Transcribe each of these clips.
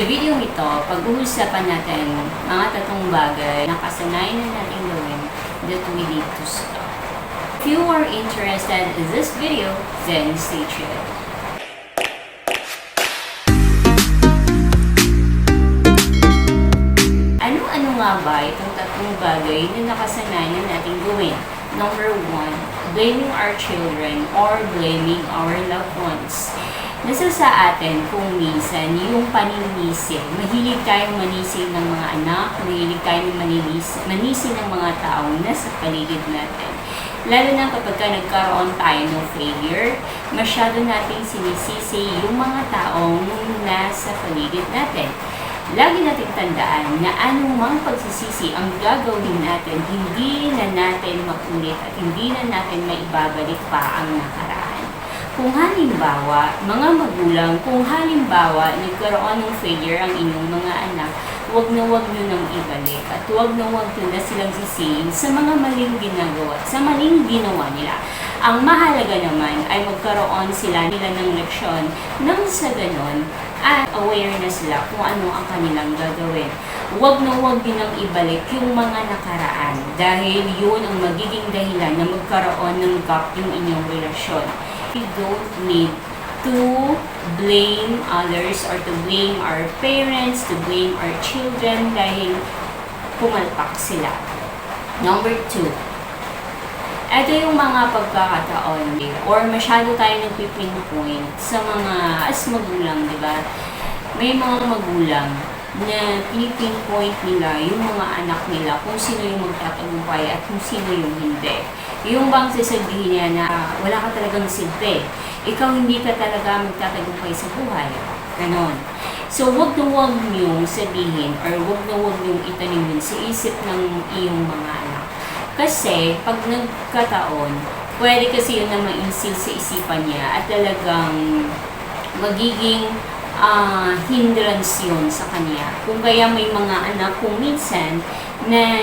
Sa video ito, pag-uusapan natin mga tatong bagay na kasanayan na natin gawin that we need to stop. If you are interested in this video, then stay tuned. Ano-ano nga ba itong tatlong bagay na nakasanayan natin gawin? Number one, blaming our children or blaming our loved ones. Nasa sa atin kung minsan yung paninisi. Mahilig tayong manisi ng mga anak, mahilig tayong maninis, manisi ng mga taong nasa paligid natin. Lalo na kapag ka nagkaroon tayo ng failure, masyado nating sinisisi yung mga taong nasa paligid natin. Lagi nating tandaan na anumang pagsisisi ang gagawin natin, hindi na natin makulit at hindi na natin maibabalik pa ang nakaraan. Kung halimbawa, mga magulang, kung halimbawa nagkaroon ng failure ang inyong mga anak, huwag na huwag nyo nang ibalik at huwag na huwag nyo na silang sisihin sa mga maling ginagawa, sa maling ginawa nila. Ang mahalaga naman ay magkaroon sila nila ng leksyon nang sa ganon at aware na sila kung ano ang kanilang gagawin. Huwag na huwag din ang ibalik yung mga nakaraan dahil yun ang magiging dahilan na magkaroon ng gap yung inyong relasyon. You don't need to blame others or to blame our parents, to blame our children dahil pumalpak sila. Number two, ito yung mga pagkakataon or masyado tayo nagpipinpoint sa mga as magulang, di ba? May mga magulang na pinipinpoint nila yung mga anak nila kung sino yung magtatagumpay at kung sino yung hindi. Yung bang sasabihin niya na "Ah, wala ka talagang silbi, ikaw hindi ka talaga magtatagumpay sa buhay. Ganon. So, wag na wag niyong sabihin or wag na wag niyong itanim yun sa isip ng iyong mga anak. Kasi, pag nagkataon, pwede kasi yun na ma-instill sa isipan niya at talagang magiging ah, hindrance yun sa kanya. Kung kaya may mga anak kung minsan na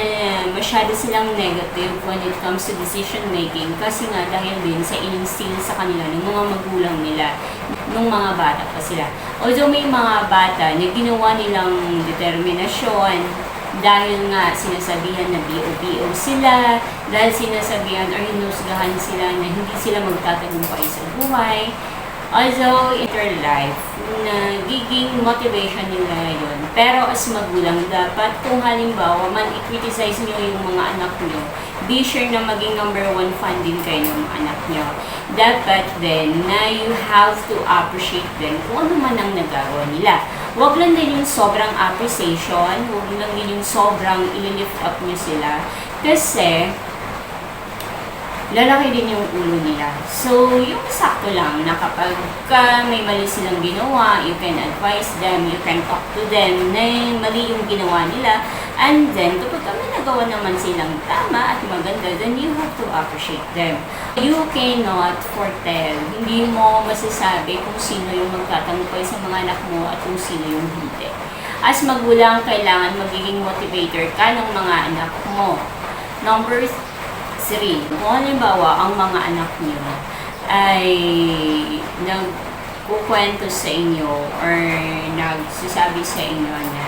masyado silang negative when it comes to decision making kasi nga dahil din sa in-instill sa kanila ng mga magulang nila nung mga bata pa sila. Although may mga bata na ginawa nilang determinasyon dahil nga sinasabihan na BO-BO sila, dahil sinasabihan or hinusgahan sila na hindi sila magtatagumpay sa buhay. Although in their life, nagiging motivation nila yun. Pero as magulang, dapat kung halimbawa man i-criticize nyo yung mga anak nyo, be sure na maging number one fan din kayo ng anak nyo. Dapat din na you have to appreciate them kung ano man ang nagagawa nila. Huwag lang din yung sobrang appreciation, huwag lang din yung sobrang i-lift up nyo sila. Kasi, lalaki din yung ulo nila. So, yung sakto lang na kapag ka may mali silang ginawa, you can advise them, you can talk to them na mali yung ginawa nila. And then, kapag ka may nagawa naman silang tama at maganda, then you have to appreciate them. You cannot foretell, hindi mo masasabi kung sino yung magtatagumpay sa mga anak mo at kung sino yung hindi. As magulang, kailangan magiging motivator ka ng mga anak mo. Number three, kung halimbawa ang mga anak niyo ay nagkukwento sa inyo or nagsasabi sa inyo na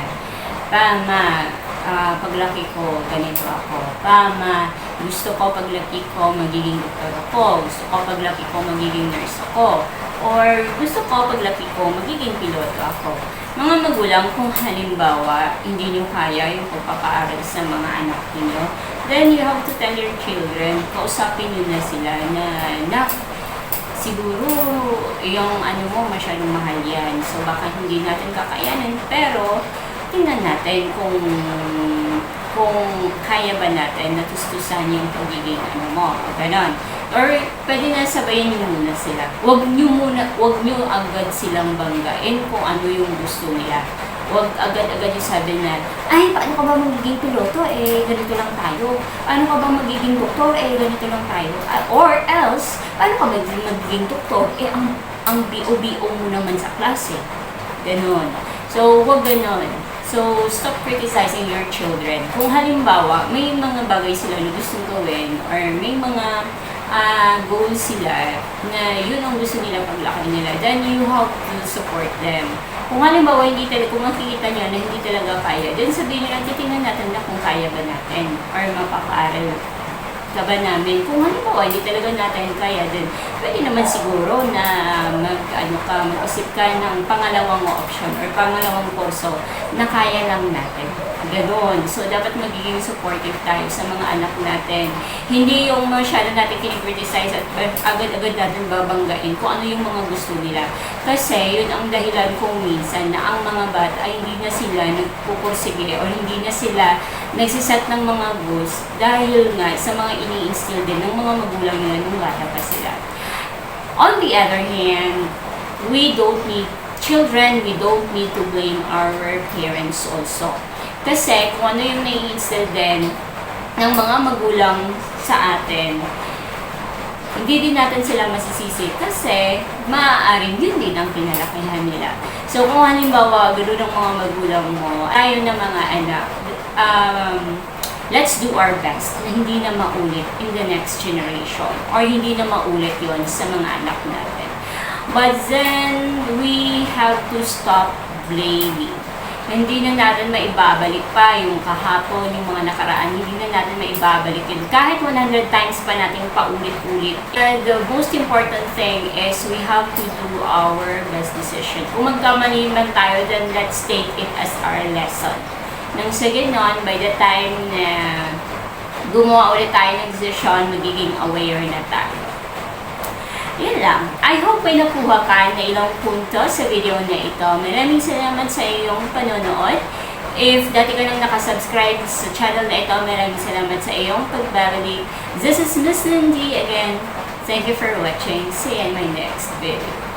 Pama, ah, paglaki ko, ganito ako. Pama, gusto ko paglaki ko, magiging doktor ako. Gusto ko paglaki ko, magiging nurse ako. Or gusto ko paglaki ko, magiging piloto ako. Mga magulang, kung halimbawa, hindi nyo kaya yung pagpapaaral sa mga anak niyo, then you have to tell your children, kausapin nyo na sila na, na siguro yung ano mo masyadong mahal yan. So baka hindi natin kakayanin. Pero tingnan natin kung kung kaya ba natin natustusan yung pagiging ano mo. O ganon. Or pwede na sabayin nyo muna sila. Huwag nyo muna, huwag nyo agad silang banggain kung ano yung gusto nila. Huwag agad-agad yung sabi na, ay, paano ka ba magiging piloto? Eh, ganito lang tayo. Paano ka ba magiging doktor? Eh, ganito lang tayo. Ah, Or else, paano ka magiging, magiging doktor? Eh, ang, ang BO-BO mo naman sa klase. Ganon. So, huwag ganon. So, stop criticizing your children. Kung halimbawa, may mga bagay sila na gustong gawin or may mga ah, goal sila na yun ang gusto nila paglaki nila, then you have to support them. Kung halimbawa hindi talaga, kung makikita nyo na hindi talaga kaya, then sabihin nyo titingnan natin na kung kaya ba natin or mapapaaral ka ba namin. Kung halimbawa hindi talaga natin kaya, then pwede naman siguro na mag, ano ka, mag-isip ka ng pangalawang option or pangalawang kurso na kaya lang natin. Ganon. So, dapat magiging supportive tayo sa mga anak natin. Hindi yung masyado natin kinikriticize at agad-agad natin babanggain kung ano yung mga gusto nila. Kasi, yun ang dahilan kung minsan na ang mga bata ay hindi na sila nagpupursige o hindi na sila nagsiset ng mga goals dahil nga sa mga ini-instill din ng mga magulang nila nung bata pa sila. On the other hand, we don't need children, we don't need to blame our parents also. Kasi kung ano yung nai-instill din ng mga magulang sa atin, hindi din natin sila masisisi kasi maaaring yun din ang pinalakihan nila. So kung halimbawa, gano'n ang mga magulang mo, tayo na mga anak, um, let's do our best na hindi na maulit in the next generation or hindi na maulit yon sa mga anak natin. But then, we have to stop blaming. Hindi na natin maibabalik pa yung kahapon, yung mga nakaraan, hindi na natin maibabalik yun. Kahit 100 times pa natin paulit-ulit. And the most important thing is we have to do our best decision. Kung magkamali man tayo, then let's take it as our lesson. Nang sa ganon, by the time na gumawa ulit tayo ng decision, magiging aware na tayo. Yun lang. I hope may nakuha ka na ilang punto sa video na ito. Maraming salamat sa iyong panonood. If dati ka nang nakasubscribe sa channel na ito, maraming salamat sa iyong pagbabalik. This is Miss Lindy again. Thank you for watching. See you in my next video.